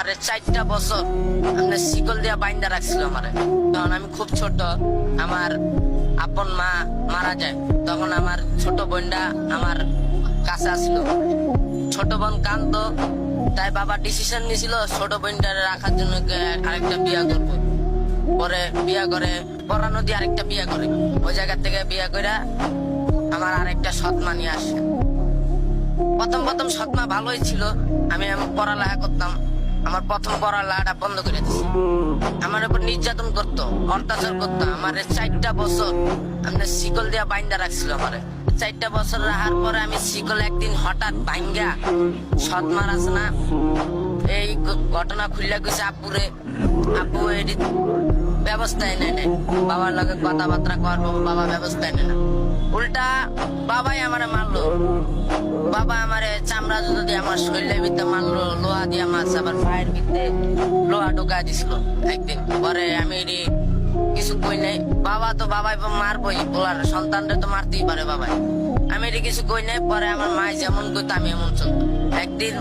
আরে চারটা বছর আমি শিকল দিয়া বাইন্দা রাখছিল আমারে। তখন আমি খুব ছোট, আমার আপন মা মারা যায়। তখন আমার ছোট বোনটা আমার কাছে আসলো। ছোট বোন কান্ত তাই বাবা ডিসিশন নিয়েছিল ছোট বোনটা রাখার জন্য আরেকটা বিয়া করব। পরে বিয়া করে পরানো দিয়ে আরেকটা বিয়া করে। ওই জায়গা থেকে বিয়া করে আমার আরেকটা সৎমা নিয়ে আসে। প্রথম প্রথম সৎমা ভালোই ছিল, আমি পড়ালেখা করতাম। আমার প্রথম লাডা বন্ধ করে দিছে। আমার উপর নির্যাতন করতো, অত্যাচার করতো। আমার চারটা বছর আমি শিকল দিয়া বাইন্দা রাখছিল আমার। চারটা বছর রাখার পরে আমি শিকল একদিন হঠাৎ ভাঙ্গা সৎ মারাস না, এই ঘটনা খুললে গেছে আপুরে আপু এটি ব্যবস্থায় নেয় বাবার লগে কথাবার্তা করব, বাবা ব্যবস্থায় নেয় উল্টা বাবাই আমারে মারলো। বাবা আমারে চামড়া জুতো দিয়ে আমার শরীরের ভিতরে মারলো, লোহা দিয়ে মারছে, আবার পায়ের ভিতরে লোহা ঢোকা দিছিল একদিন। পরে আমি কিছু কই নাই। বাবা তো বাবাই মারবই, বলার সন্তানরে তো মারতেই পারে বাবাই। আমি কিছু কই নাই, পরে আমার মায় যেমন কইতো আমি এমন চলতো। একদিন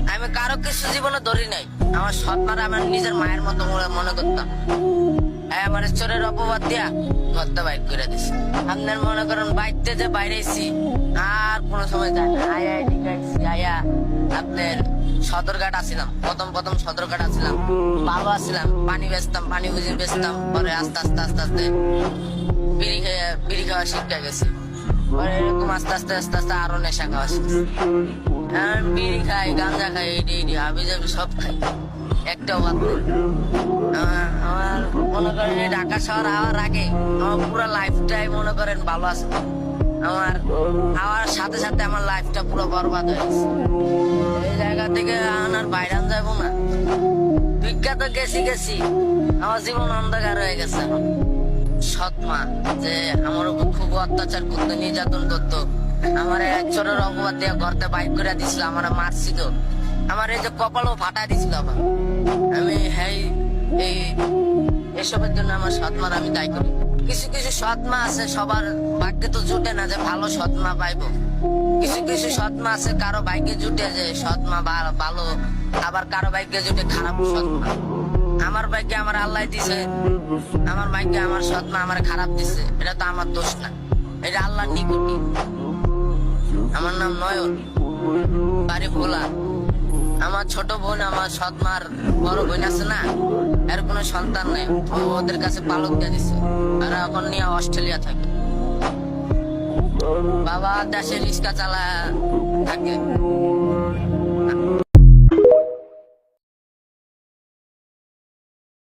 আমি কারও কিছু জীবনে ধরি নাই। আমার সৎমারা আমার নিজের মায়ের মতো মনে- করতাম। আমার চোরের অপবাদ দিয়া ঘরটা বাইর করে দিছি। আপনার মনে করেন বাইরতে যে বাইরেছি, আর কোনো সময় যায় আয়া এদিকে আয়া আপনার সদরঘাট আসছিলাম প্রথম প্রথম সদরঘাট আসছিলাম ভালো আসছিলাম পানি বেচতাম, পানি বুঝি বেচতাম। পরে আস্তে আস্তে আস্তে আস্তে বিড়ি খেয়ে বিড়ি খাওয়া শিখতে গেছি। পরে এরকম আস্তে আস্তে আস্তে আস্তে আরও নেশা খাওয়া শিখছি। আমি বিড়ি খাই, গাঁজা খাই এটি এটি হাবি যাবি সব খাই। একটাও বাদ আমার- মনে করেন ঢাকা শহর হওয়ার আগে আমার পুরো লাইফটাই মনে করেন ভালো আছে। আমার হওয়ার সাথে সাথে আমার লাইফটা পুরো বরবাদ হয়ে গেছে। এই জায়গা থেকে আর বাইরে যাব না। বিখ্যাত গেছি গেছি। আমার জীবন অন্ধকার হয়ে গেছে এখন। সৎমা যে আমার উপর খুব অত্যাচার করতো, নির্যাতন করতো। আমার এক চোরের অপবাদ দিয়ে ঘরতে বাইক করে দিছিল, আমার মারছিল। আমার এই যে কপালও ফাটা দিছিল আবার। আমি হ্যাঁ এই, এসবের জন্য আমার সৎমার আমি দায়ী করি। কিছু কিছু সৎমা আছে, সবার ভাগ্যে তো জুটে না যে ভালো সৎমা পাইবো। কিছু কিছু সৎমা আছে, কারও ভাগ্যে জুটে যে সৎমা ভালো, আবার কারও ভাগ্যে জুটে খারাপ সৎমা। আমার ভাগ্যে আমার আল্লাহ দিছে, আমার ভাগ্যে আমার সৎমা আমার খারাপ দিছে, এটা তো আমার দোষ না। এটা আল্লাহর নিকুটি। আমার নাম নয়ন। বাড়ি ভোলা। আমার ছোট বোন, আমার সৎ মার বড় বোন আছে না, এর কোনো সন্তান নেই। ওদের কাছে পালক দিয়ে দিছে। আর এখন নিয়ে অস্ট্রেলিয়া থাকে। বাবা দেশে রিক্সা চালা থাকে।